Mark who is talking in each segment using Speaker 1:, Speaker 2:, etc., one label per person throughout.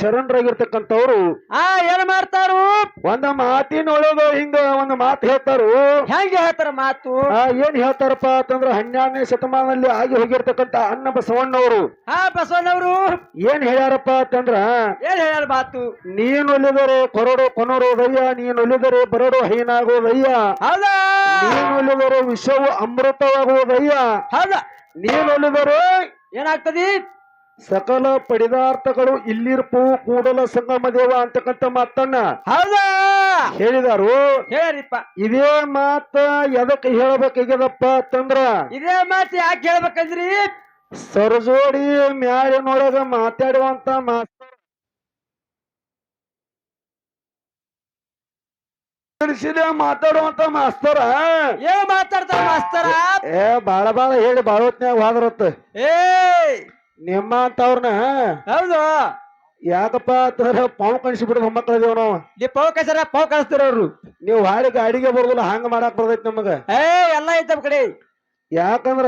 Speaker 1: ಶರಣರಾಗಿರ್ತಕ್ಕಂಥವ್ರು
Speaker 2: ಆ ಏನ್ ಮಾಡ್ತಾರು?
Speaker 1: ಒಂದ ಮಾತಿನೊಳಗ ಹಿಂಗ ಒಂದು ಮಾತು ಹೇಳ್ತಾರು.
Speaker 2: ಹೆಂಗ ಹೇಳ್ತಾರ ಮಾತು?
Speaker 1: ಆ ಏನ್ ಹೇಳ್ತಾರಪ್ಪ ಅಂತಂದ್ರ ಹನ್ನೆರಡನೇ ಶತಮಾನದಲ್ಲಿ ಆಗಿ ಹೋಗಿರ್ತಕ್ಕಂತ ಅನ್ನ ಬಸವಣ್ಣವರು.
Speaker 2: ಆ ಬಸವಣ್ಣವರು?
Speaker 1: ಏನ್ ಹೇಳ್ಯಾರಪ್ಪ ಅಂತಂದ್ರ
Speaker 2: ಏನ್ ಹೇಳ್ಯಾರ ಮಾತು?
Speaker 1: ನೀನೊಲಿದರೆ ಕೊರಡು ಕೊನರೋದಯ್ಯ ನೀನೊಲಿದರೆ ಬರಡು ಹೈನಾಗೋದಯ್ಯ
Speaker 2: ಹೌದಾ?
Speaker 1: ನೀನೊಲಿದರೆ ವಿಷವು ಅಮೃತವಾಗುವುದಯ್ಯ
Speaker 2: ಹೌದಾ?
Speaker 1: ನೀನೊಲಿದರೆ
Speaker 2: ಏನಾಗ್ತದಿ?
Speaker 1: ಸಕಲ ಪಡಿದಾರ್ಥಗಳು ಇಲ್ಲಿರ್ಪು ಕೂಡಲ ಸಂಗಮ ದೇವ ಅಂತಕ್ಕಂಥ ಮಾತನ್ನ
Speaker 2: ಹೌದಾ?
Speaker 1: ಹೇಳಿದಾರು.
Speaker 2: ಹೇಳಿಪ್ಪ
Speaker 1: ಇದೇ ಮಾತ ಎದಕ್ಕೆ ಹೇಳ್ಬೇಕಾಗ್ಯದಪ್ಪ ಅಂತಂದ್ರ
Speaker 2: ಇದೇ ಮಾತು ಯಾಕೆ ಹೇಳ್ಬೇಕಂದ್ರಿ?
Speaker 1: ಸರಜೋಡಿ ಮ್ಯಾಲಿನೊಳಗ ಮಾತಾಡುವಂತ ಮಾಸ್ತರ್ ಮಾತಾಡುವಂತ ಮಾಸ್ತರ.
Speaker 2: ಏ ಮಾತಾಡ್ತಾರ ಮಾಸ್ತರ?
Speaker 1: ಏ ಬಾಳ ಬಾಳ ಹೇಳಿ ಬಾಳ ಹೊತ್ನ್ಯಾಗ ಹೋದ್ರತ್ತ.
Speaker 2: ಏ
Speaker 1: ನಿಮ್ಮ ಅಂತವ್ರನ್ನ
Speaker 2: ಹೌದು.
Speaker 1: ಯಾಕಪ್ಪ ಅಂತಂದ್ರ ಪಾವು ಕಣಿಸಿಬಿಡೋದು ಮೊಮ್ಮಕ್ಕಳದೇವ್ ನಾವು.
Speaker 2: ನೀವು ಪಾವ್ ಕಸರ ಪಾವ್ ಕಳಿಸ್ತಾರ ಅವ್ರು?
Speaker 1: ನೀವು ಹಾಡಿ ಗಾಡಿಗೆ ಬರೋದಿಲ್ಲ ಹಂಗ ಮಾಡಾಕ್ ಬರ್ತೈತಿ ನಮಗ.
Speaker 2: ಏ ಎಲ್ಲ ಐತ ಕಡೆ.
Speaker 1: ಯಾಕಂದ್ರ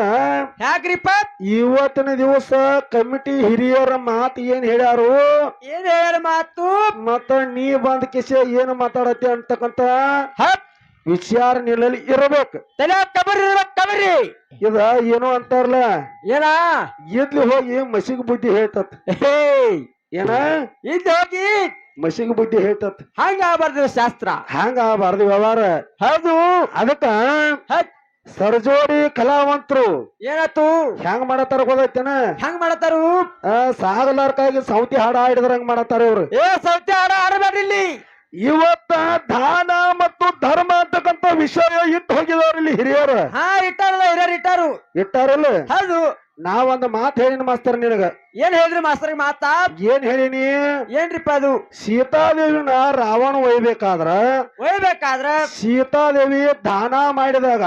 Speaker 2: ಯಾಕ್ರಿಪ್ಪ?
Speaker 1: ಇವತ್ತಿನ ದಿವಸ ಕಮಿಟಿ ಹಿರಿಯರ ಮಾತು ಏನ್ ಹೇಳ್ಯಾರು?
Speaker 2: ಏನ್ ಹೇಳ್ಯಾರ ಮಾತು?
Speaker 1: ಮತ್ತ ನೀ ಬಂದ ಕಿಸೆ ಏನು ಮಾತಾಡತ್ತೆ ಅಂತಕ್ಕಂತ ವಿಚಾರ ನಿಲ್ಲಲ್ಲಿ ಇರಬೇಕು.
Speaker 2: ತಲೆ ಕಬರಿ ಇರ್ಬೇಕು ಕಬರಿ.
Speaker 1: ಇದ ಏನು ಅಂತಾರಲ್ಲ?
Speaker 2: ಏನ?
Speaker 1: ಇದ್ಲಿ ಹೋಗಿ ಮಸಿಗೆ ಬುದ್ಧಿ ಹೇಳ್ತತ್.
Speaker 2: ಹೇ.
Speaker 1: ಏನ?
Speaker 2: ಇದ್ ಹೋಗಿ
Speaker 1: ಮಸಿಗೆ ಬುದ್ಧಿ ಹೇಳ್ತತ್.
Speaker 2: ಹಂಗ ಆಗ್ಬಾರ್ದು ಶಾಸ್ತ್ರ.
Speaker 1: ಹಂಗ ಆಗಬಾರ್ದು ವ್ಯವಹಾರ.
Speaker 2: ಹೌದು.
Speaker 1: ಅದಕ್ಕ ಸರ್ಜೋಡಿ ಕಲಾವಂತರು.
Speaker 2: ಏನಾತು
Speaker 1: ಹೆಂಗ್ ಮಾಡತ್ತಾರ ಗೊತ್ತೈತೇನ?
Speaker 2: ಹೆಂಗ್ ಮಾಡತಾರು
Speaker 1: ಆ, ಸಾಗಲಾರ್ಕಾಗಿ ಸೌತಿ ಹಾಡ ಹಾಡಿದ್ರ ಹಂಗ್ ಮಾಡತ್ತಾರ ಇವ್ರು.
Speaker 2: ಏ ಸೌತಿ ಹಾಡ ಆಡಬೇಡ್ರಿ ಇಲ್ಲಿ.
Speaker 1: ಇವತ್ತ ದಾನ ಮತ್ತು ಧರ್ಮ ಅಂತಕ್ಕಂತ ವಿಷಯ ಇಟ್ಟು ಹೋಗಿದವ್ರು ಇಲ್ಲಿ ಹಿರಿಯರು.
Speaker 2: ಹಾ ಇಟ್ಟಾರಲ್ಲ ಹಿರಿಯರ್ ಇಟ್ಟಾರು.
Speaker 1: ಇಟ್ಟಾರಲ್ಲ?
Speaker 2: ಹೌದು.
Speaker 1: ನಾವೊಂದು ಮಾತು ಹೇಳಿನ ಮಾಸ್ತರ್ ನಿನಗ.
Speaker 2: ಏನ್ ಹೇಳಿದ್ರಿ ಮಾಸ್ತರ್ ಮಾತಾ?
Speaker 1: ಏನ್ ಹೇಳಿನಿ?
Speaker 2: ಏನ್ರಿಪ್ಪ ಅದು?
Speaker 1: ಸೀತಾದೇವಿನ ರಾವಣ ಒಯ್ಬೇಕಾದ್ರ
Speaker 2: ಒಯ್ಬೇಕಾದ್ರ?
Speaker 1: ಸೀತಾದೇವಿ ದಾನ ಮಾಡಿದಾಗ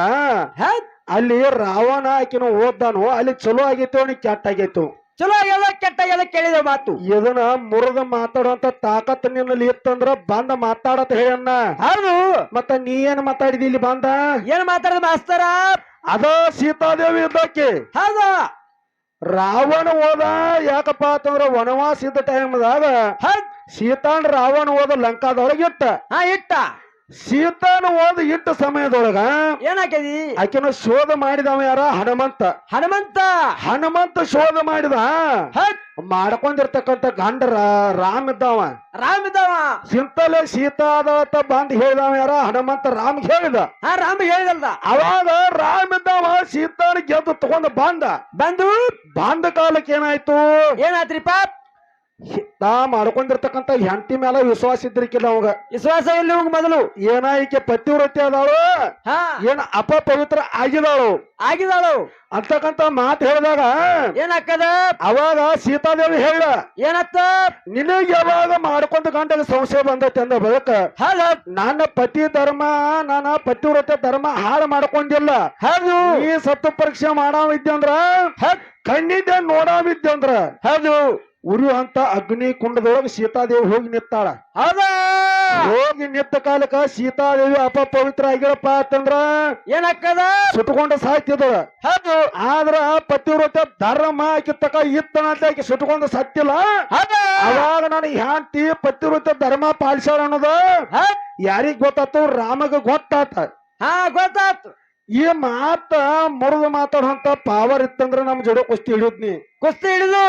Speaker 1: ಅಲ್ಲಿ ರಾವಣ ಆಕಿನ ಓದ್ದಾನು ಅಲ್ಲಿ ಚಲೋ ಆಗಿತ್ತು ಅವನಿಗೆ ಕೆಟ್ಟ ಆಗೈತು.
Speaker 2: ಚಲೋ ಎಲ್ಲ ಕೆಟ್ಟ ಎಲ್ಲ ಕೇಳಿದ ಮಾತು.
Speaker 1: ಇದನ್ನ ಮುರದ ಮಾತಾಡುವಂತ ತಾಕತ್ ನಿನ್ನಲ್ಲಿ ಇತ್ತಂದ್ರ ಬಂದ ಮಾತಾಡತ್ ಹೇಳಣ್ಣ
Speaker 2: ಹೌದು.
Speaker 1: ಮತ್ತ ನೀ ಏನ್ ಮಾತಾಡಿದಿ ಇಲ್ಲಿ ಬಂದ?
Speaker 2: ಏನ್ ಮಾತಾಡದ ಮಾಸ್ತರ?
Speaker 1: ಅದ ಸೀತಾದೇವಿ ಇದ್ದಕ್ಕೆ.
Speaker 2: ಹೌದ.
Speaker 1: ರಾವಣ ಹೋದ ಯಾಕಪ್ಪ ಅಂತಂದ್ರ ವನವಾಸ ಇದ್ದ ಟೈಮ್ದಾಗ
Speaker 2: ಸೀತಾಂಡ್
Speaker 1: ಸೀತಾನ್ ರಾವಣ ಹೋದ ಲಂಕಾದೊಳಗೆ ಇಟ್ಟ.
Speaker 2: ಹಾ ಇಟ್ಟ.
Speaker 1: ಸೀತಾನ ಹೋದ ಇಟ್ಟ ಸಮಯದೊಳಗ
Speaker 2: ಏನಾಕದಿ
Speaker 1: ಆಕಿನ ಶೋಧ ಮಾಡಿದವ ಯಾರ ಹನುಮಂತ
Speaker 2: ಹನುಮಂತ
Speaker 1: ಹನುಮಂತ ಶೋಧ ಮಾಡಿದ
Speaker 2: ಹತ್
Speaker 1: ಮಾಡ್ಕೊಂಡಿರ್ತಕ್ಕಂಥ ಗಂಡ ರಾ- ರಾಮ್ ಇದ್ದವ
Speaker 2: ರಾಮ್ ಇದ್ದಾವ
Speaker 1: ಸಿಂತಲೆ ಸೀತಾ ಅದಾಳತ್ತ ಬಂದ್ ಹೇಳಿದವ ಯಾರ ಹನುಮಂತ ರಾಮ್ ಹೇಳಿದ
Speaker 2: ಹಾ ರಾಮ್ ಹೇಳಿದಲ್ದ
Speaker 1: ಅವಾಗ ರಾಮ್ ಇದ್ದವ ಸೀತಾನ ಗೆದ್ದು ತಗೊಂಡ ಬಂದ
Speaker 2: ಬಂದು
Speaker 1: ಬಂದ ಕಾಲಕ್ಕೆ ಏನಾಯ್ತು
Speaker 2: ಏನಾತ್ರಿಪ್ಪ
Speaker 1: ತಾ ಮಾಡ್ಕೊಂಡಿರ್ತಕ್ಕಂಥ ಹೆಂಡತಿ ಮೇಲೆ ವಿಶ್ವಾಸ ಇದ್ರಿಕಿಲ್ಲ ಅವಾಗ.
Speaker 2: ವಿಶ್ವಾಸ ಇಲ್ಲ ಇವಂಗ್ ಮೊದಲು.
Speaker 1: ಏನ ಈಕೆ ಪತಿವ್ರತೆ ಅದಾಳು
Speaker 2: ಹಾ.
Speaker 1: ಏನ ಅಪಪವಿತ್ರ ಆಗಿದಾಳು
Speaker 2: ಆಗಿದಾಳು
Speaker 1: ಅಂತಕ್ಕಂತ ಮಾತು ಹೇಳಿದಾಗ
Speaker 2: ಏನಕ್ಕದ?
Speaker 1: ಅವಾಗ ಸೀತಾದೇವಿ ಹೇಳ
Speaker 2: ಏನತ್ತ?
Speaker 1: ನಿನಗೆ ಯಾವಾಗ ಮಾಡ್ಕೊಂಡ ಗಂಟೆಗೆ ಸಂಶಯ ಬಂದೈತೆ ಅಂದ
Speaker 2: ಬದಕ
Speaker 1: ನನ್ನ ಪತಿ ಧರ್ಮ ನನ್ನ ಪತಿವ್ರತ್ಯ ಧರ್ಮ ಹಾಳು ಮಾಡ್ಕೊಂಡಿಲ್ಲ.
Speaker 2: ಹೌದು.
Speaker 1: ಈ ಸತ್ತು ಪರೀಕ್ಷೆ ಮಾಡಾವಿದ್ದಂದ್ರ ಕಣ್ಣಿದ್ದೆ ಅಂದ್ರೆ
Speaker 2: ಹೌದು.
Speaker 1: ಉರಿ ಅಂತ ಅಗ್ನಿ ಕುಂಡದೊಳಗೆ ಸೀತಾದೇವಿ ಹೋಗಿ ನಿತ್ತಾಳ
Speaker 2: ಹೌದಾ?
Speaker 1: ಹೋಗಿ ನಿಂತ ಕಾಲಕ್ಕ ಸೀತಾದೇವಿ ಅಪಪವಿತ್ರ ಆಗಿರಪ್ಪ ಅಂತಂದ್ರ
Speaker 2: ಏನಕ್ಕದ?
Speaker 1: ಸುಟ್ಕೊಂಡ ಸಾಯ್ತಿದಳ
Speaker 2: ಹೌದು.
Speaker 1: ಆದ್ರ ಪತಿವ್ರತ ಧರ್ಮ ಆಕಿತ್ತಕ ಇತ್ತನ ಅಂತ ಆಕಿ ಸುಟ್ಕೊಂಡ ಸತ್ತಿಲ್ಲ ಅವಾಗ ನಾನು ಹ್ಯಾಂತಿ ಪತಿವ್ರತ ಧರ್ಮ ಪಾಲಿಸ್ಯಾಳ ಅನ್ನೋದು
Speaker 2: ಯಾರಿಗ
Speaker 1: ಯಾರಿಗ್ ಗೊತ್ತಾತು? ರಾಮಗ ಗೊತ್ತಾತ.
Speaker 2: ಹಾ ಗೊತ್ತಾತು.
Speaker 1: ಈ ಮಾತ ಮುರಿದು ಮಾತಾಡುವಂತ ಪಾವರ್ ಇತ್ತಂದ್ರ ನಮ್ ಜೋಡ ಕುಸ್ತಿ ಹಿಡಿದ್ನಿ
Speaker 2: ಕುಸ್ತಿ ಹಿಡಿದು.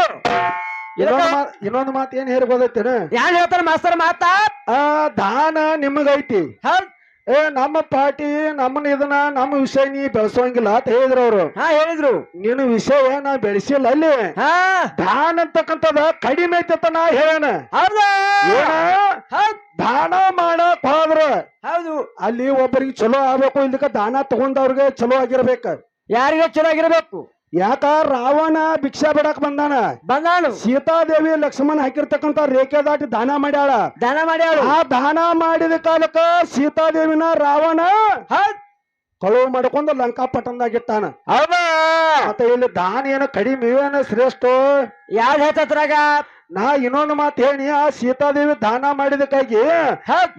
Speaker 1: ಇನ್ನೊಂದು ಮಾತ್ ಇನ್ನೊಂದು ಮಾತು ಏನ್ ಹೇಳಿ ಯಾರು
Speaker 2: ಯಾನ್ ಹೇಳ್ತಾರ ಮಾಸ್ತರ್ ಮಾತಾ?
Speaker 1: ಆ ದಾನ ನಿಮಗೈತಿ.
Speaker 2: ಹೌದ್.
Speaker 1: ಏ ನಮ್ಮ ಪಾರ್ಟಿ ನಮ್ಮನ್ನ ಇದನ್ನ ನಮ್ಮ ವಿಷಯ ನೀ ಬೆಳೆಸೋಂಗಿಲ್ಲ ಅಂತ ಹೇಳಿದ್ರು ಅವ್ರು.
Speaker 2: ಹಾ ಹೇಳಿದ್ರು.
Speaker 1: ನಿನ್ನ ವಿಷಯ ನಾ ಬೆಳೆಸಿಲ್ಲ ಅಲ್ಲಿ.
Speaker 2: ಹಾ.
Speaker 1: ದಾನ ಅಂತಕ್ಕಂಥದ ಕಡಿಮೆ ಐತಂತ ನಾ ಹೇಳೋಣ
Speaker 2: ಹೌದಾ.
Speaker 1: ಏನ?
Speaker 2: ಹೌದ್.
Speaker 1: ದಾನ ಮಾಡಕ್ ಹೋದ್ರ
Speaker 2: ಹೌದು.
Speaker 1: ಅಲ್ಲಿ ಒಬ್ಬರಿಗೆ ಚಲೋ ಆಗ್ಬೇಕು ಇಲ್ಲಿಕ ದಾನ ತಗೊಂಡವ್ರಿಗೆ ಚಲೋ ಆಗಿರ್ಬೇಕು.
Speaker 2: ಯಾರಿಗೆ ಚಲೋ ಆಗಿರ್ಬೇಕು?
Speaker 1: ಯಾಕ ರಾವಣ ಭಿಕ್ಷಾ ಬಿಡಕ್ ಬಂದಾನ?
Speaker 2: ಬಂದಾಳು
Speaker 1: ಸೀತಾದೇವಿ ಲಕ್ಷ್ಮಣ ಹಾಕಿರ್ತಕ್ಕಂತ ರೇಖೆ ದಾಟಿ ದಾನ ಮಾಡ್ಯಾಳ.
Speaker 2: ದಾನ ಮಾಡ್ಯಾಳ.
Speaker 1: ಆ ದಾನ ಮಾಡಿದ ಕಾಲಕ್ಕ ಸೀತಾದೇವಿನ ರಾವಣ
Speaker 2: ಹೌದ್.
Speaker 1: ಕಳುವು ಮಾಡ್ಕೊಂಡು ಲಂಕಾ ಪಟ್ಟಣದಾಗಿಟ್ಟಾನ.
Speaker 2: ಹೌದಾ?
Speaker 1: ಮತ್ತೆ ಇಲ್ಲಿ ದಾನ ಏನು ಕಡಿಮೆ ಏನ ಶ್ರೇಷ್ಠ?
Speaker 2: ಯಾವ ಹೇಳ್ತದ್ರಾಗ
Speaker 1: ನಾ ಇನ್ನೊಂದು ಮಾತು ಹೇಳಿ ಆ ಸೀತಾದೇವಿ ದಾನ ಮಾಡಿದಕ್ಕಾಗಿ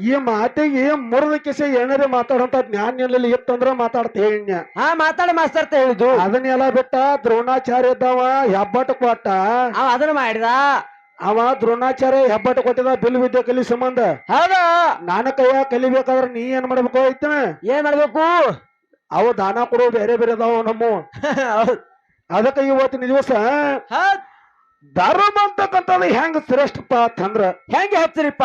Speaker 1: ಈ ಮಾತಿಗೆ ಮುರಿದ ಕಿಸೆ ಏನಾರ ಮಾತಾಡೋಂತ ಜ್ಞಾನ ಎಲ್ಲಿ ಇತ್ತಂದ್ರ ಮಾತಾಡ್ತ ಹೇಳಿ
Speaker 2: ಹಾ ಮಾತಾಡ ಮಾಸ್ತರ್ ಅಂತ ಹೇಳಿದ್ದು.
Speaker 1: ಅದನ್ನೆಲ್ಲ ಬಿಟ್ಟ ದ್ರೋಣಾಚಾರ್ಯ ಇದ್ದಾವ ಹೆಬ್ಬಟ್ಟು ಕೊಟ್ಟ.
Speaker 2: ಅದನ್ನ ಮಾಡಿದ?
Speaker 1: ಅವ ದ್ರೋಣಾಚಾರ್ಯ ಹೆಬ್ಬಟ್ಟು ಕೊಟ್ಟಿದ ಬಿಲ್ ವಿದ್ಯೆ ಕಲಿ ಸಂಬಂಧ
Speaker 2: ಹೌದಾ?
Speaker 1: ನಾನು ಕೈಯ ಕಲಿಬೇಕಾದ್ರೆ ನೀ ಏನ್ ಮಾಡ್ಬೇಕು ಐತನ
Speaker 2: ಏನ್ ಮಾಡ್ಬೇಕು?
Speaker 1: ಅವು ದಾನ ಕೊಡೋ ಬೇರೆ ಬೇರೆ ಅದಾವ ನಮ್ಮ. ಅದಕ್ಕೆ ಇವತ್ತಿನ ದಿವಸ. ಧರ್ಮ ಅಂತಕ್ಕಂಥದ್ದು ಹೆಂಗ ಶ್ರೇಷ್ಠಪ್ಪ ಅಂತಂದ್ರ
Speaker 2: ಹೆಂಗೆ ಹಚ್ಚಿರಿಪ್ಪ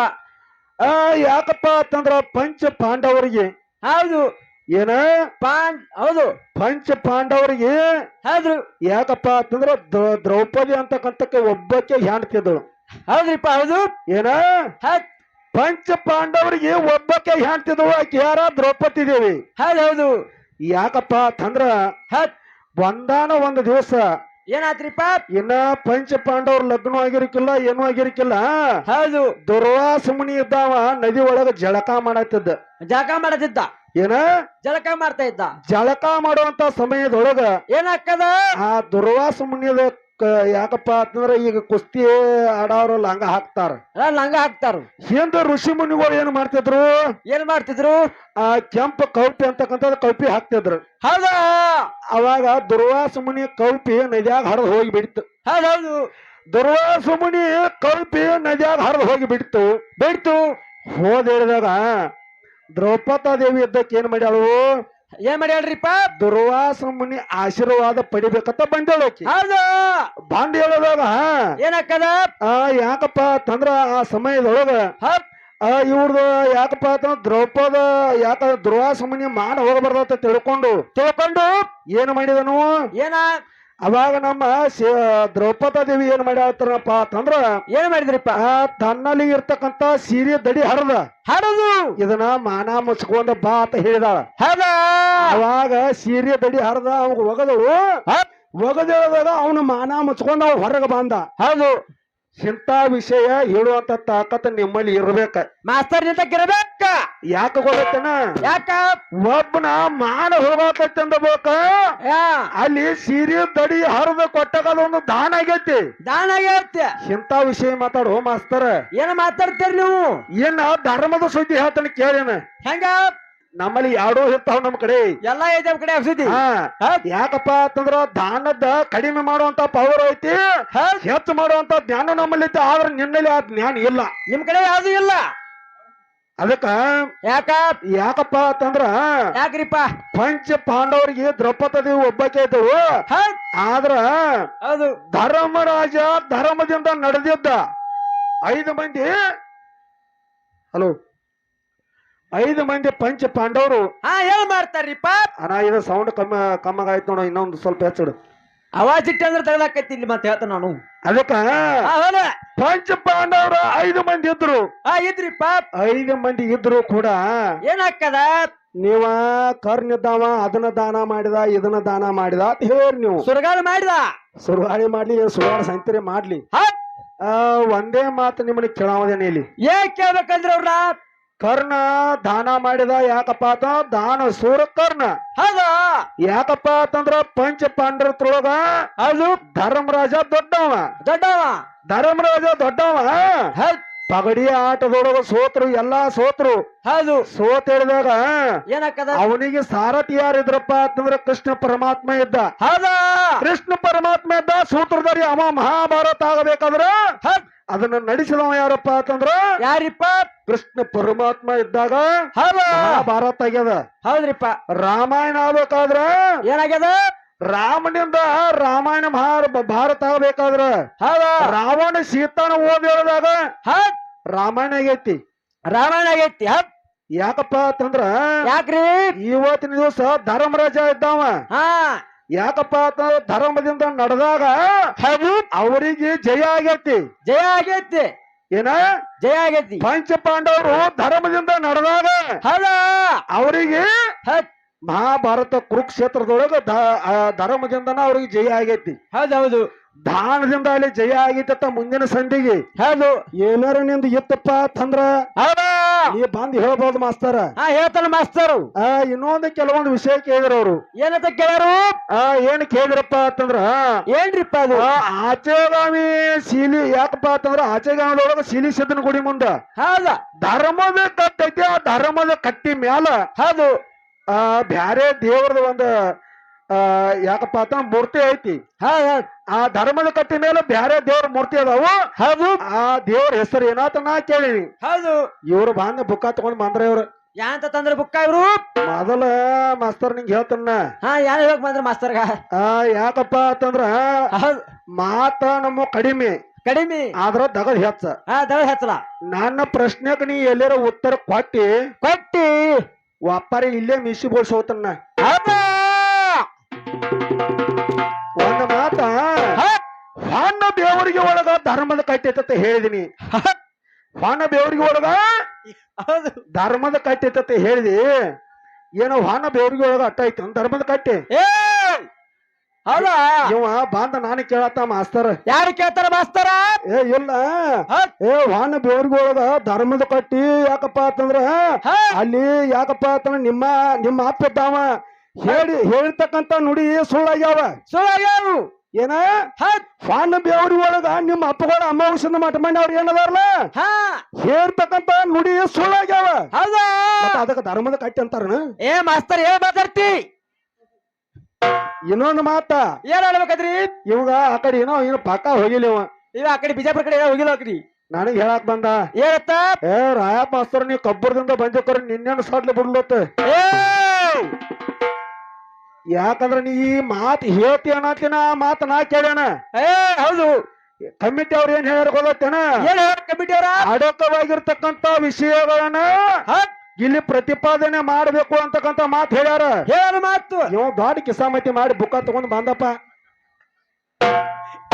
Speaker 1: ಆ ಯಾಕಪ್ಪ ಅಂತಂದ್ರ ಪಂಚ ಪಾಂಡವರಿಗೆ.
Speaker 2: ಹೌದು.
Speaker 1: ಏನ?
Speaker 2: ಪಾಂಡ್ ಹೌದು.
Speaker 1: ಪಂಚ ಪಾಂಡವರಿಗೆ
Speaker 2: ಹೌದು.
Speaker 1: ಯಾಕಪ್ಪ ಅಂತಂದ್ರ ದ್ರೌಪದಿ ಅಂತಕ್ಕಂಥಕ್ಕೆ ಒಬ್ಬಕ್ಕೆ ಹೆಣ್ತಿದ್ದಳು
Speaker 2: ಹೌದ್ರಿಪ್ಪ ಹೌದು.
Speaker 1: ಏನ? ಪಂಚ ಪಾಂಡವರಿಗೆ ಒಬ್ಬಕ್ಕೆ ಹೆಣ್ತಿದ್ದಳು ಆಕೆ ಯಾರ? ದ್ರೌಪದಿ ದೇವಿ.
Speaker 2: ಹೌದೌದು ಹೌದು.
Speaker 1: ಯಾಕಪ್ಪ ಅಂತಂದ್ರ ಒಂದಾನ ಒಂದು ದಿವಸ
Speaker 2: ಏನಾತ್ರಿಪ್ಪ
Speaker 1: ಇನ್ನ ಪಂಚ ಪಾಂಡವ್ರ ಲಗ್ನ ಆಗಿರಕಿಲ್ಲ ಏನೂ ಆಗಿರಕಿಲ್ಲ.
Speaker 2: ಹೌದು.
Speaker 1: ದುರ್ವಾಸ ಮುನಿ ಇದ್ದಾವ ನದಿ ಒಳಗ ಜಳಕ ಮಾಡತ್ತಿದ್ದ.
Speaker 2: ಜಳಕ ಮಾಡತ್ತಿದ್ದ?
Speaker 1: ಏನ?
Speaker 2: ಜಳಕ ಮಾಡ್ತಾ ಇದ್ದ?
Speaker 1: ಜಳಕ ಮಾಡುವಂತ ಸಮಯದೊಳಗ
Speaker 2: ಏನಾಕ್ಕದ?
Speaker 1: ಆ ದುರ್ವಾಸ ಮುನಿಯದ ಯಾಕಪ್ಪ ಅಂತಂದ್ರೆ ಈಗ ಕುಸ್ತಿ ಆಡೋರು ಲಂಗ ಹಾಕ್ತಾರ.
Speaker 2: ಲಂಗ ಹಾಕ್ತಾರ.
Speaker 1: ಹಿಂದ ಋಷಿ ಮುನಿಗಳು ಏನ್ ಮಾಡ್ತಿದ್ರು?
Speaker 2: ಏನ್ ಮಾಡ್ತಿದ್ರು?
Speaker 1: ಆ ಕೆಂಪು ಕೌಪಿ ಅಂತಕ್ಕಂಥದ್ದು ಕೌಪಿ ಹಾಕ್ತಿದ್ರು.
Speaker 2: ಹೌದಾ?
Speaker 1: ಅವಾಗ ದುರ್ವಾಸ ಮುನಿ ಕೌಪಿ ನದಿಯಾಗ ಹರಿದು ಹೋಗಿ ಬಿಡ್ತು
Speaker 2: ಹೌದೌದು. ಹೌದು
Speaker 1: ದುರ್ವಾಸ ಮುನಿ ಕೌಪಿ ನದಿಯಾಗ ಹರಿದು ಹೋಗಿ ಬಿಡ್ತು.
Speaker 2: ಬಿಡ್ತು
Speaker 1: ಹೋದ ಹೇಳಿದಾಗ ದ್ರೌಪದ ದೇವಿ ಇದ್ದಕ್ಕೆ ಏನ್ ಮಾಡ್ಯಾಳು?
Speaker 2: ಏನ್ ಮಾಡ್ಯಾಳ್ರಿಪ್ಪ?
Speaker 1: ದುರ್ವಾಸ ಮುನಿ ಆಶೀರ್ವಾದ ಪಡಿಬೇಕಂತ ಬಂದೇಳು ಆಕಿ
Speaker 2: ಹೌದು.
Speaker 1: ಬಂದ್ ಹೇಳೋದಾಗ
Speaker 2: ಏನಕ್ಕದ?
Speaker 1: ಆ ಯಾಕಪ್ಪ ತಂದ್ರ ಆ ಸಮಯದೊಳಗ ಆ ಇವ್ರದ್ದು ಯಾಕಪ್ಪ ಅಂತಂದ್ರ ದ್ರೌಪದ ಯಾಕ ದುರ್ವಾಸ ಮುನಿ ಮಾಡ ಹೋಗಬಾರ್ದಂತ ತಿಳ್ಕೊಂಡು
Speaker 2: ತಿಳ್ಕೊಂಡು?
Speaker 1: ಏನು ಮಾಡಿದನು?
Speaker 2: ಏನ?
Speaker 1: ಅವಾಗ ನಮ್ಮ ದ್ರೌಪದ ದೇವಿ ಏನ್ ಮಾಡ್ಯಾಳ್ತಾರಪ್ಪ ಅಂತಂದ್ರ
Speaker 2: ಏನ್ ಮಾಡಿದ್ರಿಪ್ಪ?
Speaker 1: ತನ್ನಲ್ಲಿ ಇರ್ತಕ್ಕಂತ ಸೀರೆ ದಡಿ ಹರದ.
Speaker 2: ಹರದು.
Speaker 1: ಇದನ್ನ ಮಾನ ಮುಚ್ಕೊಂಡ ಬಾ ಅಂತ ಹೇಳಿದಾಳ.
Speaker 2: ಹೌದಾ?
Speaker 1: ಅವಾಗ ಸೀರೆ ದಡಿ ಹರದ ಅವಾಗ ಒಗದಳು. ಒಗದೇಳದಾಗ ಅವನು ಮಾನ ಮುಚ್ಕೊಂಡ ಅವ್ ಹೊರಗೆ ಬಂದ.
Speaker 2: ಹೌದು.
Speaker 1: ಇಂಥ ವಿಷಯ ಹೇಳುವಂತ ತಾಕತ್ ನಿಮ್ಮಲ್ಲಿ ಇರ್ಬೇಕ.
Speaker 2: ಮಾಸ್ತರ್ ಇರ್ಬೇಕ
Speaker 1: ಯಾಕ ಗೊತ್ತೇನ?
Speaker 2: ಯಾಕ?
Speaker 1: ಒಬ್ಬನ ಮಾನ
Speaker 2: ಹೋಗಬೇಕ
Speaker 1: ಅಲ್ಲಿ ಸೀರೆ ದಡಿ ಹರಿದ ಕೊಟ್ಟಾಗ ಒಂದು ದಾನ ಆಗೈತಿ.
Speaker 2: ದಾನ ಆಗೈತಿ.
Speaker 1: ಇಂಥ ವಿಷಯ ಮಾತಾಡು ಮಾಸ್ತರ್.
Speaker 2: ಏನ್ ಮಾತಾಡ್ತೀರಿ ನೀವು?
Speaker 1: ಏನ ಧರ್ಮದ ಸುದ್ದಿ ಹೇಳ್ತಾನೆ ಕೇಳೇನ.
Speaker 2: ಹೆಂಗ?
Speaker 1: ನಮ್ಮಲ್ಲಿ ಯಾಡೋ ಇರ್ತಾವ ನಮ್ ಕಡೆ.
Speaker 2: ಎಲ್ಲಾ ಐತೆ ನಮ್ ಕಡೆ ಹಬ್ಸಿದ್ದಿ
Speaker 1: ಹಾ ಯಾಕಪ್ಪ ಅಂತಂದ್ರ ದಾನದ ಕಡಿಮೆ ಮಾಡುವಂತ ಪವರ್ ಐತಿ ಹೆಚ್ಚು ಮಾಡುವಂತ ಜ್ಞಾನ ನಮ್ಮಲ್ಲಿ ಐತಿ ಆದ್ರೆ ನಿನ್ನಲ್ಲಿ ಆ ಜ್ಞಾನ ಇಲ್ಲ.
Speaker 2: ನಿಮ್ ಕಡೆ ಯಾವ್ದು ಇಲ್ಲ?
Speaker 1: ಅದಕ್ಕ
Speaker 2: ಯಾಕ?
Speaker 1: ಯಾಕಪ್ಪ ಅಂತಂದ್ರ
Speaker 2: ಯಾಕ್ರಿಪ್ಪ?
Speaker 1: ಪಂಚ ಪಾಂಡವರಿಗೆ ದ್ರೌಪದಿ ಒಬ್ಬಕ್ಕೆ ಇದ್ದವು ಆದ್ರ
Speaker 2: ಧರ್ಮ
Speaker 1: ಧರ್ಮರಾಜ ಧರ್ಮದಿಂದ ನಡೆದಿದ್ದ ಐದು ಮಂದಿ ಹಲೋ ಐದು ಮಂದಿ ಪಂಚ ಪಾಂಡವರು.
Speaker 2: ಹಾ ಏನ್ ಮಾಡ್ತಾರ್ರಿಪ್ಪ
Speaker 1: ಅಣ್ಣ ಇದು ಸೌಂಡ್ ಕಮ್ಮಿ ಕಮ್ಮಗಾಯ್ತು ನೋಡು ಇನ್ನೊಂದು ಸ್ವಲ್ಪ ಹೆಚ್ಚಿಡು
Speaker 2: ಅವಾಜ್ ಇಟ್ಟ ಅಂದ್ರೆ ತೆಗ್ದಾಕೈತಿ ಇಲ್ಲಿ ಮತ್ತೆ ಹೇಳ್ತ ನಾನು.
Speaker 1: ಅದಕ್ಕ?
Speaker 2: ಹಾ
Speaker 1: ಪಂಚ ಪಾಂಡವರು ಐದು ಮಂದಿ ಇದ್ರು.
Speaker 2: ಇದ್ರಿ ಇದ್ರಿಪ್ಪ
Speaker 1: ಐದು ಮಂದಿ ಇದ್ರು ಕೂಡ
Speaker 2: ಏನಾಕದ
Speaker 1: ನೀವ ಕರ್ನಿದ್ದಾವ ಅದನ್ನ ದಾನ ಮಾಡಿದ ಇದನ್ನ ದಾನ ಮಾಡಿದ ಅಂತ ಹೇಳಿ ನೀವು.
Speaker 2: ಸುರಗಾಲ ಮಾಡಿದ?
Speaker 1: ಸುರಗಾಳಿ ಮಾಡ್ಲಿ ಸುರಗಾಳ ಸಂತರಿ ಮಾಡ್ಲಿ. ಆ ಒಂದೇ ಮಾತು ನಿಮ್ಮನ್ನ ಕೇಳಾವದೇನೆ ಇಲ್ಲಿ.
Speaker 2: ಏನ್ ಕೇಳ್ಬೇಕಂದ್ರೆ ಅವ್ರ
Speaker 1: ಕರ್ಣ ದಾನ ಮಾಡಿದ ಯಾಕಪ್ಪ ಅಂತ ದಾನ ಸೂರ ಕರ್ಣ.
Speaker 2: ಹೌದು?
Speaker 1: ಯಾಕಪ್ಪ ಅಂತಂದ್ರ ಪಂಚ ಪಾಂಡರತ್ರೊಳಗ
Speaker 2: ಅದು
Speaker 1: ಧರ್ಮರಾಜ ದೊಡ್ಡವ.
Speaker 2: ದೊಡ್ಡವ.
Speaker 1: ಧರ್ಮರಾಜ ದೊಡ್ಡವ. ಪಗಡಿ ಆಟದೊಳಗ ಸೋತ್ರು ಎಲ್ಲಾ ಸೋತ್ರು.
Speaker 2: ಹೌದು.
Speaker 1: ಸೋತ್ ಹೇಳಿದಾಗ
Speaker 2: ಏನಕ್ಕದ?
Speaker 1: ಅವನಿಗೆ ಸಾರಥಿ ಯಾರಿದ್ರಪ್ಪ ಅಂತಂದ್ರೆ ಕೃಷ್ಣ ಪರಮಾತ್ಮ ಇದ್ದ.
Speaker 2: ಹೌದಾ?
Speaker 1: ಕೃಷ್ಣ ಪರಮಾತ್ಮ ಇದ್ದ ಸೂತ್ರಧಾರಿ ಅವ ಮಹಾಭಾರತ ಆಗಬೇಕಾದ್ರ ಅದನ್ನ ನಡೆಸಿದವ ಯಾರಪ್ಪ ಅಂತಂದ್ರ
Speaker 2: ಯಾರಿಪ್ಪ?
Speaker 1: ಕೃಷ್ಣ ಪರಮಾತ್ಮ ಇದ್ದಾಗ ಭಾರತ ಆಗ್ಯದ.
Speaker 2: ಹೌದ್ರಿಪ್ಪ.
Speaker 1: ರಾಮಾಯಣ ಆಗ್ಬೇಕಾದ್ರ
Speaker 2: ಏನಾಗ್ಯದ?
Speaker 1: ರಾಮನಿಂದ ರಾಮಾಯಣ ಮಹಾ ಭಾರತ ಆಗ್ಬೇಕಾದ್ರ
Speaker 2: ಹೌದಾ?
Speaker 1: ರಾವಣ ಸೀತಾನ ಓದ್ ಹೇಳಿದಾಗ ರಾಮಾಯಣ ಆಗೈತಿ.
Speaker 2: ರಾಮಾಯಣ ಆಗೈತಿ
Speaker 1: ಯಾಕಪ್ಪ ಅಂತಂದ್ರ
Speaker 2: ಯಾಕ್ರಿ?
Speaker 1: ಇವತ್ತಿನ ದಿವಸ ಧರ್ಮರಾಜ ಇದ್ದಾವ.
Speaker 2: ಹಾ.
Speaker 1: ಯಾಕಪ್ಪ ಅಂತಂದ್ರ ಧರ್ಮದಿಂದ ನಡೆದಾಗ ಅವರಿಗೆ ಜಯ ಆಗೈತಿ.
Speaker 2: ಜಯ ಆಗೈತಿ.
Speaker 1: ಏನ?
Speaker 2: ಜಯ ಆಗೈತಿ.
Speaker 1: ಪಂಚ ಪಾಂಡವರು ಧರ್ಮದಿಂದ ನಡೆದಾಗ
Speaker 2: ಹೌದಾ?
Speaker 1: ಅವರಿಗೆ ಮಹಾಭಾರತ ಕುರುಕ್ಷೇತ್ರದೊಳಗ ಧರ್ಮದಿಂದನ ಅವ್ರಿಗೆ ಜಯ ಆಗೈತಿ.
Speaker 2: ಹೌದೌದು. ಹೌದು
Speaker 1: ದಾನದಿಂದ ಅಲ್ಲಿ ಜಯ ಆಗಿತ್ತ ಮುಂದಿನ ಸಂಧಿಗೆ
Speaker 2: ಹೌದು.
Speaker 1: ಏನಾರ ನಿಂದು ಇತ್ತಪ್ಪ ಅಂತಂದ್ರ
Speaker 2: ಹೌದಾ.
Speaker 1: ನೀ ಬಂದ್ ಹೇಳ್ಬೋದು ಮಾಸ್ತರ.
Speaker 2: ಹಾ ಹೇಳ್ತಾನ ಮಾಸ್ತರು.
Speaker 1: ಆ ಇನ್ನೊಂದು ಕೆಲವೊಂದು ವಿಷಯ ಕೇಳಿದ್ರು ಅವರು.
Speaker 2: ಏನಂತ ಕೇಳರು
Speaker 1: ಆ ಏನ್ ಕೇಳಿದ್ರಪ್ಪ ಅಂತಂದ್ರ?
Speaker 2: ಏನ್ರಿಪ್ಪ ಅದು?
Speaker 1: ಆ ಆಚೆಗಾಮಿ ಶೀಲಿ ಯಾಕಪ್ಪ ಅಂತಂದ್ರ ಆಚೆಗಾಮದೊಳಗ ಸೀಲಿ ಸದನ ಗುಡಿ ಮುಂದ.
Speaker 2: ಹೌದಾ.
Speaker 1: ಧರ್ಮದ ಕಟ್ಟೈತಿ ಆ ಧರ್ಮದ ಕಟ್ಟಿ ಮ್ಯಾಲ
Speaker 2: ಹೌದು.
Speaker 1: ಆ ಬ್ಯಾರೆ ದೇವರದ ಒಂದ ಆ, ಯಾಕಪ್ಪ ಅಂತ ಮೂರ್ತಿ ಐತಿ.
Speaker 2: ಹಾ ಹೌದ್.
Speaker 1: ಆ ಧರ್ಮದ ಕಟ್ಟಿ ಮೇಲೆ ಬ್ಯಾರೆ ದೇವ್ರ ಮೂರ್ತಿ ಅದಾವು.
Speaker 2: ಹೌದು.
Speaker 1: ಆ ದೇವ್ರ ಹೆಸರು ಏನಾತ ನಾ ಕೇಳಿನಿ.
Speaker 2: ಹೌದು.
Speaker 1: ಇವ್ರು ಬಾಂಧ ಬುಕ್ಕ ತಗೊಂಡ್ ಬಂದ್ರ ಇವ್ರು.
Speaker 2: ಯಾಂತ ತಂದ್ರ ಬುಕ್ಕ ಇವ್ರು?
Speaker 1: ಮೊದಲ ಮಾಸ್ತರ್ ನಿಂಗೆ ಹೇಳ್ತಾನ
Speaker 2: ಹಾ ಯಾರು ಹೇಳಕ್ ಬಂದ್ರ ಮಾಸ್ತರ್ಗ?
Speaker 1: ಆ ಯಾಕಪ್ಪ ಅಂತಂದ್ರ
Speaker 2: ಹೌದ್.
Speaker 1: ಮಾತ ನಮ್ಮ ಕಡಿಮೆ.
Speaker 2: ಕಡಿಮೆ.
Speaker 1: ಆದ್ರ ದಗದ್ ಹೆಚ್ಚ.
Speaker 2: ಹಾ ದಳ ಹಚ್ಚಲ.
Speaker 1: ನನ್ನ ಪ್ರಶ್ನೆಗೆ ನೀ ಎಲ್ಲಿರೋ ಉತ್ತರ ಕೊಟ್ಟಿ.
Speaker 2: ಕೊಟ್ಟಿ.
Speaker 1: ವಾಪಾರಿ ಇಲ್ಲೇ ಮಿಸಿ ಬೋಳ್ಸೋತನ್ನ
Speaker 2: ಹೌದಾ.
Speaker 1: ಹೊನ್ನ ಬೇವರಿಗೆ ಒಳಗ ಧರ್ಮದ ಕಟ್ಟೆತತೆ ಹೇಳಿದಿನಿ. ಹೊನ್ನ ಬೇವರಿಗೆ ಒಳಗ ಧರ್ಮದ ಕಟ್ಟೈತತ್ತ ಹೇಳಿದಿ. ಏನೋ ಹೊನ್ನ ಬೇವರಿಗೆ ಒಳಗ ಅಟ್ಟ ಐತಿ ಧರ್ಮದ ಕಟ್ಟೆ.
Speaker 2: ಏ ಹೌದಾ?
Speaker 1: ಇವ ಬಾಂದ ನಾನು ಕೇಳತ್ತ ಮಾಸ್ತರ.
Speaker 2: ಯಾರು ಕೇಳ್ತಾರ ಮಾಸ್ತರ?
Speaker 1: ಏ ಇಲ್ಲ. ಏ ವಾಣ ಬೇವರಿಗೆ ಒಳಗ ಧರ್ಮದ ಕಟ್ಟಿ ಯಾಕಪ್ಪ ಅಂತಂದ್ರ ಅಲ್ಲಿ ಯಾಕಪ್ಪ ಅಂತಂದ್ರ ನಿಮ್ಮ ನಿಮ್ಮ ಅಪ್ಪ ಹೇಳಿ ಹೇಳ್ತಕ್ಕಂತ ನುಡಿ ಸುಳ್ಳಾಗ್ಯಾವ.
Speaker 2: ಸುಳ್ಳಾಗ್ಯಾವು.
Speaker 1: ಏನ? ಫಾನ್ ಬೇವರಿ ಒಳಗ ನಿಮ್ಮ ಅಪ್ಪಗಳ ಅಮಾವಾಸ್ಯದ ಮಠ ಮಾಡಿ ಅವ್ರು ಏನದಾರಲ್ಲ?
Speaker 2: ಹಾ.
Speaker 1: ಹೇಳ್ತಕ್ಕಂತ ನುಡಿ ಸುಳ್ಳಾಗ್ಯಾವ. ಅದಕ್ಕೆ ಧರ್ಮದ ಕಟ್ಟಿ ಅಂತಾರನ?
Speaker 2: ಏ ಮಾಸ್ತರ್ ಏ ಮಾತಾಡ್ತಿ?
Speaker 1: ಇನ್ನೊಂದು ಮಾತ.
Speaker 2: ಏನ್ ಹೇಳ್ಬೇಕದ್ರಿ?
Speaker 1: ಇವಾಗ ಆ ಕಡೆ ಏನೋ ಏನು ಪಕ್ಕ ಹೋಗಿಲ್ಲ ಇವ.
Speaker 2: ಆ ಕಡೆ ಬಿಜಾಪುರ ಕಡೆ ಹೋಗಿಲ್ಲ ಹೋಗ್ರಿ
Speaker 1: ನನಗ್ ಹೇಳಕ್ ಬಂದ.
Speaker 2: ಏನತ್ತ?
Speaker 1: ಏ ರಾಯಪ್ಪ ಮಾಸ್ತರ್ ನೀವು ಕಬ್ಬರದಿಂದ ಬಂದಿಕ್ಕರ ನಿನ್ನೇನು ಸಾಡ್ಲಿ ಬಿಡ್ಲತ್ತ?
Speaker 2: ಏ
Speaker 1: ಯಾಕಂದ್ರ ನೀ ಈ ಮಾತು ಹೇಳ್ತಿ ಅನ್ನತ್ತಿನ ಆ ಮಾತು ನಾ ಕೇಳ್ಯಾನ.
Speaker 2: ಏ ಹೌದು.
Speaker 1: ಕಮಿಟಿ ಅವ್ರ ಏನ್ ಹೇಳ್ಯಾರ ಗೊತ್ತೇನ?
Speaker 2: ಏನ್ ಕಮಿಟಿ ಅವರ?
Speaker 1: ಅಡಕವಾಗಿರ್ತಕ್ಕಂತ ವಿಷಯಗಳನ್ನ ಇಲ್ಲಿ ಪ್ರತಿಪಾದನೆ ಮಾಡಬೇಕು ಅಂತಕ್ಕಂತ ಮಾತು ಹೇಳ್ಯಾರ.
Speaker 2: ಹೇಳ ಮಾತು?
Speaker 1: ಇವ ದೊಡ್ಡ ಕಿಸಾಮತಿ ಮಾಡಿ ಬುಕ್ಕ ತಗೊಂಡ್ ಬಂದಪ್ಪ.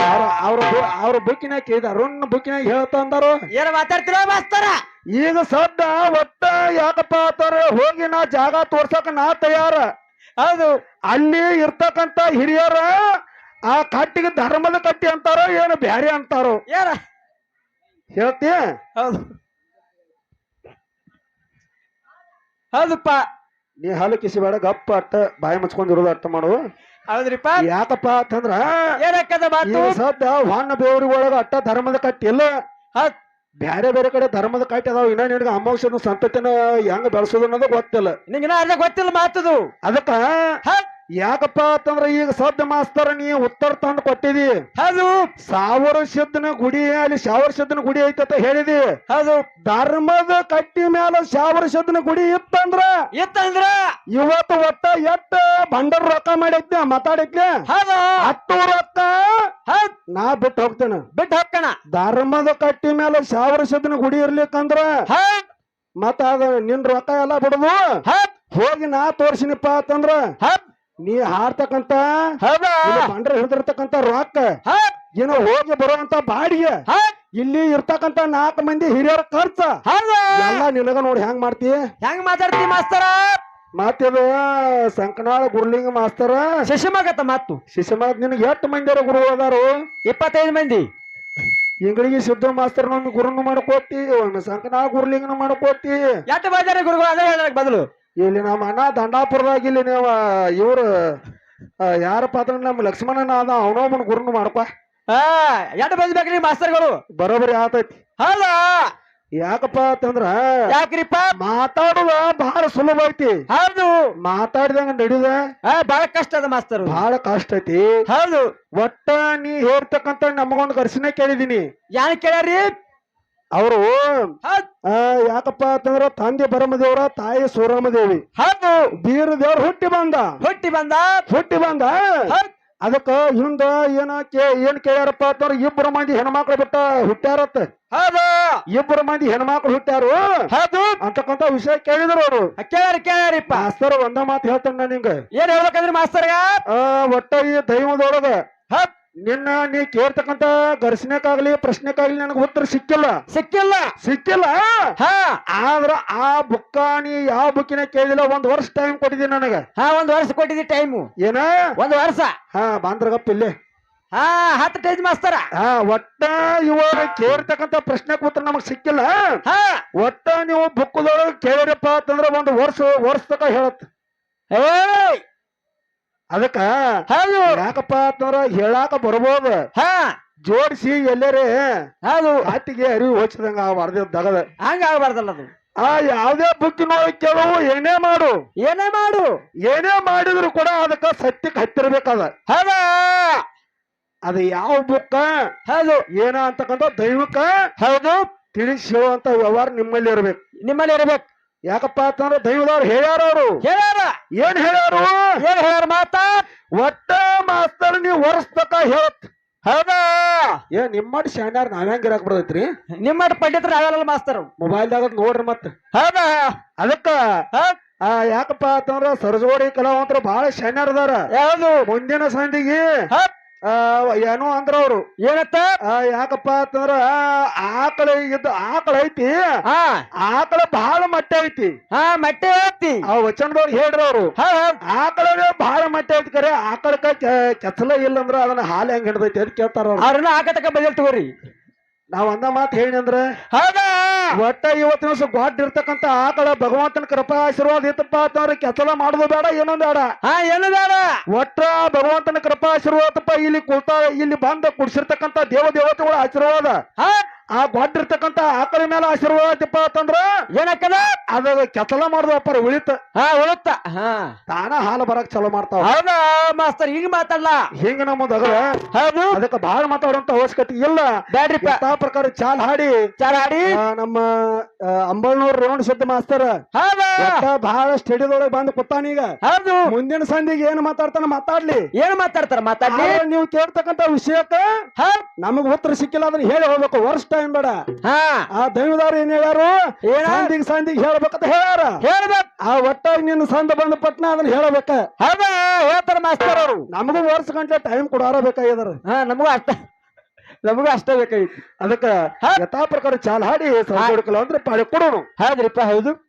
Speaker 1: ಅವ್ರ ಅವ್ರ ಅವ್ರ ಬುಕ್ಕಿನಾಗ ಕೇಳಿದ ಅರುಣ್ ಬುಕ್ಕಿನಾಗ ಹೇಳ್ತಾ ಅಂದಾರು.
Speaker 2: ಏನ್ ಮಾತಾಡ್ತಿರೋ ಮಾಸ್ತರ?
Speaker 1: ಈಗ ಸದ್ದ ಒಟ್ಟ ಯಾಕಪ್ಪ ಅಂತಾರ ಹೋಗಿ ನಾ ಜಾಗ ತೋರ್ಸಕ್ ನಾ ತಯಾರ.
Speaker 2: ಹೌದು
Speaker 1: ಅಲ್ಲಿ ಇರ್ತಕ್ಕಂತ ಹಿರಿಯರ ಆ ಕಟ್ಟಿಗೆ ಧರ್ಮದ ಕಟ್ಟಿ ಅಂತಾರೋ ಏನು ಬ್ಯಾರೆ ಅಂತಾರೋ?
Speaker 2: ಏನ?
Speaker 1: ಹೇಳ್ತಿ
Speaker 2: ಹೌದು. ಹೌದಪ್ಪ.
Speaker 1: ನೀ ಹಾಲು ಕಿಸಿಬೇಡ ಗಪ್ಪ ಅಟ್ಟ ಬಾಯಿ ಮುಚ್ಕೊಂಡಿರೋದು ಅರ್ಥ ಮಾಡು.
Speaker 2: ಹೌದ್ರಿಪ್ಪ.
Speaker 1: ಯಾಕಪ್ಪ ಅಂತಂದ್ರ
Speaker 2: ಏನಕ್ಕದ ಮಾತು?
Speaker 1: ಸದ್ದ ಒಳಗ ಅಟ್ಟ ಧರ್ಮದ ಕಟ್ಟಿ ಇಲ್ಲ.
Speaker 2: ಹೌದ್.
Speaker 1: ಬ್ಯಾರೆ ಬೇರೆ ಕಡೆ ಧರ್ಮದ ಕಟ್ಟಿ ಅದಾವ. ಇನ್ನ ನಿನಗ ಅಮಾವಾಸ್ಯನ ಸಂತತಿನ ಹೆಂಗ್ ಬೆಳೆಸೋದು ಅನ್ನೋದು ಗೊತ್ತಿಲ್ಲ.
Speaker 2: ನಿಂಗೇನ ಅರ್ಧ ಗೊತ್ತಿಲ್ಲ ಮಾತದು.
Speaker 1: ಅದಕ್ಕ ಯಾಕಪ್ಪ ಅಂತಂದ್ರೆ ಈಗ ಸದ್ದ ಮಾಸ್ತರ ನೀ ಉತ್ತರ ತಂದು ಕೊಟ್ಟಿದಿ.
Speaker 2: ಹೌದು.
Speaker 1: ಸಾವಿರ ಸಿದ್ದನ ಗುಡಿ ಅಲ್ಲಿ ಶಾವರ ಸಿದ್ದನ ಗುಡಿ ಐತಂತ ಹೇಳಿದಿ.
Speaker 2: ಹೌದು.
Speaker 1: ಧರ್ಮದ ಕಟ್ಟಿ ಮೇಲೆ ಶಾವರ ಸಿದ್ದನ ಗುಡಿ ಇತ್ತಂದ್ರ?
Speaker 2: ಇತ್ತಂದ್ರ?
Speaker 1: ಇವತ್ತು ಒಟ್ಟ ಎಟ್ಟ ಬಂಡರ ರೊಕ್ಕ ಮಾಡಿದ್ನ ಮಾತಾಡಿದ್ನೆ?
Speaker 2: ಹೌದು.
Speaker 1: ಹತ್ತು ರೊಕ್ಕ? ನಾ ಬಿಟ್ಟು ಹೋಗ್ತೇನೆ.
Speaker 2: ಬಿಟ್ಟು ಹೋಗ್ಕಣ
Speaker 1: ಧರ್ಮದ ಕಟ್ಟಿ ಮೇಲೆ ಶಾವರ ಸಿದ್ದನ ಗುಡಿ ಇರ್ಲಿಕ್ಕಂದ್ರ? ಮತ್ತ ಅದ ನಿನ್ ರೊಕ್ಕ ಎಲ್ಲ ಬಿಡುದು? ಹೋಗಿ ನಾ ತೋರ್ಸಿನಪ್ಪ ಅಂತಂದ್ರ?
Speaker 2: ಹೌದ್.
Speaker 1: ನೀ ಹಾಡ್ತಕ್ಕಂತ ಬಂಡ್ರ ಹಿಡಿದಿರ್ತಕ್ಕಂತ ರೊಕ್ಕ ಏನೋ ಹೋಗಿ ಬರುವಂತ ಬಾಡಿಗೆ ಇಲ್ಲಿ ಇರ್ತಕ್ಕಂತ ನಾಲ್ಕು ಮಂದಿ ಹಿರಿಯರ ಖರ್ಚ. ಎಲ್ಲ ನಿನಗ ನೋಡಿ ಹೆಂಗ್ ಮಾಡ್ತಿ?
Speaker 2: ಹೆಂಗ್ ಮಾತಾಡ್ತಿ ಮಾಸ್ತರ?
Speaker 1: ಮಾತೇವ ಸಂಕನಾಳ ಗುರುಲಿಂಗ ಮಾಸ್ತರ?
Speaker 2: ಶಶಿಮಗತ್ತ ಮಾತು.
Speaker 1: ಶಿಶುಮಾತ್ ನಿನಗೆ ಎಷ್ಟು ಮಂದಿರ ಗುರು ಅದಾರು?
Speaker 2: ಇಪ್ಪತ್ತೈದು ಮಂದಿ.
Speaker 1: ಇಂಗ್ಳಿಗೆ ಸಿದ್ಧ ಮಾಸ್ತರ್ ಗುರುನು ಮಾಡ್ಕೋತಿ ಒಮ್ಮೆ ಸಂಕನಾಳ ಗುರುಲಿಂಗನ ಮಾಡ್ಕೋತಿ
Speaker 2: ಎಷ್ಟು ಬಾಜಾರ ಗುರುಗಳು ಅದೇ ಹೇಳಕ್ ಬದಲು?
Speaker 1: ಇಲ್ಲಿ ನಮ್ಮ ಅಣ್ಣ ದಂಡಾಪುರದಾಗ ಇಲ್ಲಿ ನೀವು ಇವ್ರು ಆ, ಯಾರಪ್ಪ ಅಂದ್ರೆ ನಮ್ಮ ಲಕ್ಷ್ಮಣನ ಅದ ಅವನೊಬ್ಬನ ಗುರುನು ಮಾಡಪ್ಪ
Speaker 2: ಎಂಟು ಬಂದ್ ಮಂದಿ ಬೇಕ್ರಿ ಮಾಸ್ತರ್ಗಳು?
Speaker 1: ಬರೋಬರಿ ಆತೈತಿ.
Speaker 2: ಹೌದಾ?
Speaker 1: ಯಾಕಪ್ಪ ಅಂತಂದ್ರ
Speaker 2: ಯಾಕ್ರಿಪ್ಪ?
Speaker 1: ಮಾತಾಡುವ ಬಹಳ ಸುಲಭ ಐತಿ.
Speaker 2: ಹೌದು.
Speaker 1: ಮಾತಾಡಿದಂಗ ನಡಿದ.
Speaker 2: ಬಹಳ ಕಷ್ಟ ಅದ ಮಾಸ್ತರ್.
Speaker 1: ಬಹಳ ಕಷ್ಟ ಐತಿ.
Speaker 2: ಹೌದು.
Speaker 1: ಒಟ್ಟ ನೀ ಹೇಳ್ತಕ್ಕಂತ ನಮಗೊಂದು ಕರ್ಸಿನ ಕೇಳಿದೀನಿ.
Speaker 2: ಯಾಕೆ ಕೇಳ್ಯಾರಿ
Speaker 1: ಅವರು ಯಾಕಪ್ಪ ಅಂತಂದ್ರ ತಂದೆ ಬರಮದೇವ್ರ ತಾಯಿ ಸೂರಮದೇವಿ.
Speaker 2: ಹೌದು.
Speaker 1: ಬೀರ ದೇವ್ರ ಹುಟ್ಟಿ ಬಂದ.
Speaker 2: ಹುಟ್ಟಿ ಬಂದ.
Speaker 1: ಹುಟ್ಟಿ ಬಂದ. ಅದಕ್ಕ ಹಿಂದ ಏನ ಏನ್ ಕೇಳ್ಯಾರಪ್ಪ ಅಂತಂದ್ರ ಇಬ್ಬರು ಮಂದಿ ಹೆಣ್ಮಕ್ಳು ಬಿಟ್ಟ ಹುಟ್ಟ್ಯಾರತ್ತ
Speaker 2: ಹೌದು.
Speaker 1: ಇಬ್ಬರು ಮಂದಿ ಹೆಣ್ಮಕ್ಳು ಹುಟ್ಟ್ಯಾರು.
Speaker 2: ಹೌದು.
Speaker 1: ಅಂತಕ್ಕಂತ ವಿಷಯ ಕೇಳಿದ್ರು ಅವರು.
Speaker 2: ಕೇಳ್ಯಾರ ಕೇಳ್ಯಾರಿಪ್ಪ.
Speaker 1: ಮಾಸ್ತರ್ ಒಂದ ಮಾತು ಹೇಳ್ತಾನ ನಾ ನಿಂಗ.
Speaker 2: ಏನ್ ಹೇಳ್ಬೇಕಂದ್ರಿ ಮಾಸ್ತರ್ಗ?
Speaker 1: ಒಟ್ಟ ಈ ದೈವದೊಳಗ
Speaker 2: ಹೌದ್.
Speaker 1: ನಿನ್ನ ನೀ ಕೇಳ್ತಕ್ಕಂತ ಘರ್ಷಣೆಕಾಗ್ಲಿ ಪ್ರಶ್ನೆಕಾಗ್ಲಿ ನನಗೆ ಉತ್ತರ ಸಿಕ್ಕಿಲ್ಲ.
Speaker 2: ಸಿಕ್ಕಿಲ್ಲ.
Speaker 1: ಸಿಕ್ಕಿಲ್ಲ?
Speaker 2: ಹಾ.
Speaker 1: ಆದ್ರ ಆ ಬುಕ್ಕ ನೀ ಯಾವ ಬುಕ್ಕಿನ ಕೇಳಿಲ್ಲ ಒಂದ್ ವರ್ಷ ಟೈಮ್ ಕೊಟ್ಟಿದ್ದೀನಿ ನನಗ.
Speaker 2: ಹಾ ಒಂದ್ ವರ್ಷ ಕೊಟ್ಟಿದ್ದಿ ಟೈಮು
Speaker 1: ಏನ?
Speaker 2: ಒಂದ್ ವರ್ಷ.
Speaker 1: ಹಾ ಬಾಂದ್ರಗಪ್ಪ ಇಲ್ಲಿ.
Speaker 2: ಹಾ ಹತ್ತು ಟೈಜ್ ಮಾಸ್ತರ
Speaker 1: ಹಾ ಒಟ್ಟ ಇವಾಗ ಕೇಳ್ತಕ್ಕಂತ ಪ್ರಶ್ನೆ ಉತ್ತರ ನಮಗ್ ಸಿಕ್ಕಿಲ್ಲ.
Speaker 2: ಹಾ.
Speaker 1: ಒಟ್ಟ ನೀವು ಬುಕ್ಕದೊಳಗೆ ಕೇಳಿರಪ್ಪ ಅಂತಂದ್ರ ಒಂದು ವರ್ಷ ವರ್ಷ ತಕ ಹೇಳತ್
Speaker 2: ಏಯ್!
Speaker 1: ಅದಕ್ಕ
Speaker 2: ಹೌದು.
Speaker 1: ಯಾಕಪ್ಪ ಅಂತಂದ್ರ ಹೇಳಾಕ ಬರ್ಬೋದು.
Speaker 2: ಹಾ.
Speaker 1: ಜೋಡಿಸಿ ಎಲ್ಲರೇ
Speaker 2: ಹೌದು.
Speaker 1: ಹತ್ತಿಗೆ ಅರಿವು ಹೊಚ್ಚದಂಗ ಆಗಬಾರ್ದು ದಗದ.
Speaker 2: ಹಂಗ ಆಗಬಾರ್ದಲ್ಲ ಅದು.
Speaker 1: ಆ ಯಾವ್ದೇ ಬುಕ್ಕಿನೊಳಗೆ ಕೇಳುವ ಏನೇ ಮಾಡು.
Speaker 2: ಏನೇ ಮಾಡು.
Speaker 1: ಏನೇ ಮಾಡಿದ್ರು ಕೂಡ ಅದಕ್ಕ ಸತ್ಯಕ್ಕೆ ಹತ್ತಿರ್ಬೇಕದ.
Speaker 2: ಹೌದ.
Speaker 1: ಅದು ಯಾವ ಬುಕ್ಕ?
Speaker 2: ಹೌದು.
Speaker 1: ಏನ ಅಂತಕ್ಕಂಥ ದೈವಕ್ಕ
Speaker 2: ಹೌದು.
Speaker 1: ತಿಳಿಸಿ ಹೇಳುವಂತ ವ್ಯವಹಾರ ನಿಮ್ಮಲ್ಲಿ ಇರ್ಬೇಕು.
Speaker 2: ನಿಮ್ಮಲ್ಲಿ ಇರ್ಬೇಕು.
Speaker 1: ಯಾಕಪ್ಪ ಅಂತಂದ್ರೆ ದೈವದವ್ರು ಹೇಳ್ಯಾರ ಅವರು.
Speaker 2: ಹೇಳ್ಯಾರ.
Speaker 1: ಏನ್ ಹೇಳ್ಯಾರು
Speaker 2: ಏನ್ ಹೇಳ್ಯಾರ ಮಾತ?
Speaker 1: ಒಟ್ಟ ಮಾಸ್ತರ್ ನೀವು ವರ್ಷ ಹೇಳತ್.
Speaker 2: ಹೌದಾ?
Speaker 1: ಏ ನಿಮ್ಮಟ್ ಶಾಣ್ಯಾರ ನಾವ್ ಹೆಂಗ್ ಇರಾಕ್ ಬರ್ತೈತ್ರಿ?
Speaker 2: ನಿಮ್ಮ ಪಂಡಿತರ ಆಗಲ್ಲ ಮಾಸ್ತರ್?
Speaker 1: ಮೊಬೈಲ್ದಾಗ ನೋಡ್ರಿ ಮತ್ತ.
Speaker 2: ಹೌದಾ?
Speaker 1: ಅದಕ್ಕ ಆ ಯಾಕಪ್ಪ ಅಂತಂದ್ರ ಸರಜೋಡಿ ಕಲಾವಂತರ ಬಹಳ ಶಾಣ್ಯಾರ ಅದಾರ.
Speaker 2: ಯಾವ್ದು?
Speaker 1: ಮುಂದಿನ ಸಂಧಿಗೆ ಏನೋ ಅಂದ್ರ ಅವ್ರು.
Speaker 2: ಏನತ್ತ?
Speaker 1: ಯಾಕಪ್ಪ ಅಂತಂದ್ರ ಆಕಳ ಇದ್ದ ಆಕಳ ಐತಿ. ಆಕಳ ಬಹಳ ಮಟ್ಟೆ ಐತಿ.
Speaker 2: ಹಾ ಮಟ್ಟೆ ಐತಿ.
Speaker 1: ಆ ವಚನದವ್ರು ಹೇಳ್ರಿ ಆಕಳ ಬಹಳ ಮಟ್ಟೆ ಐತಿ ಕರೆ. ಆಕಳಕ್ಕ ಕೆಸಲ ಇಲ್ಲ ಅಂದ್ರ ಅದನ್ನ ಹಾಲು ಹೆಂಗ್ ಹಿಡ್ದೈತಿ ಅಂತ ಕೇಳ್ತಾರ ಅವ್ರು.
Speaker 2: ಅವ್ರನ್ನ ಆಕತಕ ಬದಲ್ ತಗೋರಿ.
Speaker 1: ನಾವ್ ಅಂದ ಮಾತು ಹೇಳಿ ಅಂದ್ರ
Speaker 2: ಹೌದಾ?
Speaker 1: ಒಟ್ಟ ಇವತ್ತಿನ ದಿವಸ ಗೊಡ್ ಇರ್ತಕ್ಕಂತ ಆಕಳ ಭಗವಂತನ ಕೃಪಾ ಆಶೀರ್ವಾದ ಇತ್ತಪ್ಪ ಅಂತಂದ್ರೆ ಕೆಲಸ ಮಾಡೋದು ಬೇಡ ಏನೋ ಬೇಡ.
Speaker 2: ಹಾ ಏನು ಬೇಡ.
Speaker 1: ಒಟ್ಟ ಭಗವಂತನ ಕೃಪಾ ಆಶೀರ್ವಾದಪ್ಪ ಇಲ್ಲಿ ಕುಳ್ತಾ ಇಲ್ಲಿ ಬಂದ ಕುಡ್ಸಿರ್ತಕ್ಕಂತ ದೇವ ದೇವತೆಗಳ ಆಶೀರ್ವಾದ.
Speaker 2: ಹಾ
Speaker 1: ಆ ಬಾಡ್ ಇರ್ತಕ್ಕಂತ ಆಕಳ ಮೇಲೆ ಆಶೀರ್ವಾದ ತಿಪ್ಪ ಅಂತಂದ್ರ
Speaker 2: ಏನಕ್ಕದ?
Speaker 1: ಅದ ಕೆಸಲ ಮಾಡುದಪ್ಪ ಉಳಿತ.
Speaker 2: ಹಾ ಉಳಿತ. ಹಾ.
Speaker 1: ತಾನ ಹಾಲು ಬರಕ್ ಚಲೋ ಮಾಡ್ತಾವ.
Speaker 2: ಹೌದಾ ಮಾಸ್ತರ್ ಹಿಂಗ್ ಮಾತಾಡ್ಲ?
Speaker 1: ಹಿಂಗ ನಮ್ಮದ
Speaker 2: ಹೌದು.
Speaker 1: ಅದಕ್ಕೆ ಬಹಳ ಮಾತಾಡುವಂತ ಅವಶ್ಯಕತೆ ಇಲ್ಲ.
Speaker 2: ಬ್ಯಾಡ್ರಿ
Speaker 1: ಆ ಪ್ರಕಾರ ಚಾಲ್ ಹಾಡಿ.
Speaker 2: ಚಾಲ್
Speaker 1: ಹಾಡಿ. ನಮ್ಮ ಅಂಬಳನೂರ್ ರೌಂಡ್ ಸುದ್ದಿ ಸಿದ್ಧ ಮಾಸ್ತರ್ ಬಹಳ ಸ್ಟೇಡಿಯದೊಳಗೆ ಬಂದು ಈಗ.
Speaker 2: ಹೌದು.
Speaker 1: ಮುಂದಿನ ಸಂಧಿಗೆ ಏನ್ ಮಾತಾಡ್ತಾನ ಮಾತಾಡ್ಲಿ.
Speaker 2: ಏನ್ ಮಾತಾಡ್ತಾರ ಮಾತಾಡ್ಲಿ?
Speaker 1: ನೀವು ಕೇಳ್ತಕ್ಕಂತ ವಿಷಯಕ್ಕ
Speaker 2: ಹ
Speaker 1: ನಮಗ್ ಉತ್ತರ ಸಿಕ್ಕಿಲ್ಲ ಅದನ್ನ ಹೇಳಿ ಹೋಗ್ಬೇಕು. ವರ್ಷ ಟೈಮ್ ಬೇಡ?
Speaker 2: ಹಾ.
Speaker 1: ಆ ದೈವದವ್ರು ಏನ್
Speaker 2: ಹೇಳಾರು
Speaker 1: ಸಂದಿಗ್ ಸಂದಿಗ್ ಹೇಳ್ಬೇಕಂತ ಹೇಳ್ಯಾರ.
Speaker 2: ಹೇಳ್ಬೇಕು.
Speaker 1: ಆ ಒಟ್ಟಾಗಿ ನಿನ್ನ ಸಂದ ಬಂದ ಪಟ್ನ ಅದನ್ನ ಹೇಳಬೇಕ.
Speaker 2: ಹೌದಾ ಹೇಳ್ತಾರ ಮಾಸ್ತರ್ ಅವರು.
Speaker 1: ನಮಗೂ ವರ್ಷ ಗಂಟೆ ಟೈಮ್ ಕೊಡಾರ ಬೇಕಾಗ್ಯದಾರ.
Speaker 2: ಹಾ ನಮಗೂ ಅಷ್ಟ. ನಮಗೂ ಅಷ್ಟೇ ಬೇಕಾಗಿತ್ತು
Speaker 1: ಅದಕ್ಕ ಯಥಾ ಪ್ರಕಾರ ಚಾಲ್ ಹಾಡಿ ಹುಡುಕಲ್ಲ ಅಂದ್ರೆ ಪಾಡಿ ಕೊಡೋಣ
Speaker 2: ಹೌದ್ರಿಪ್ಪ ಹೌದು.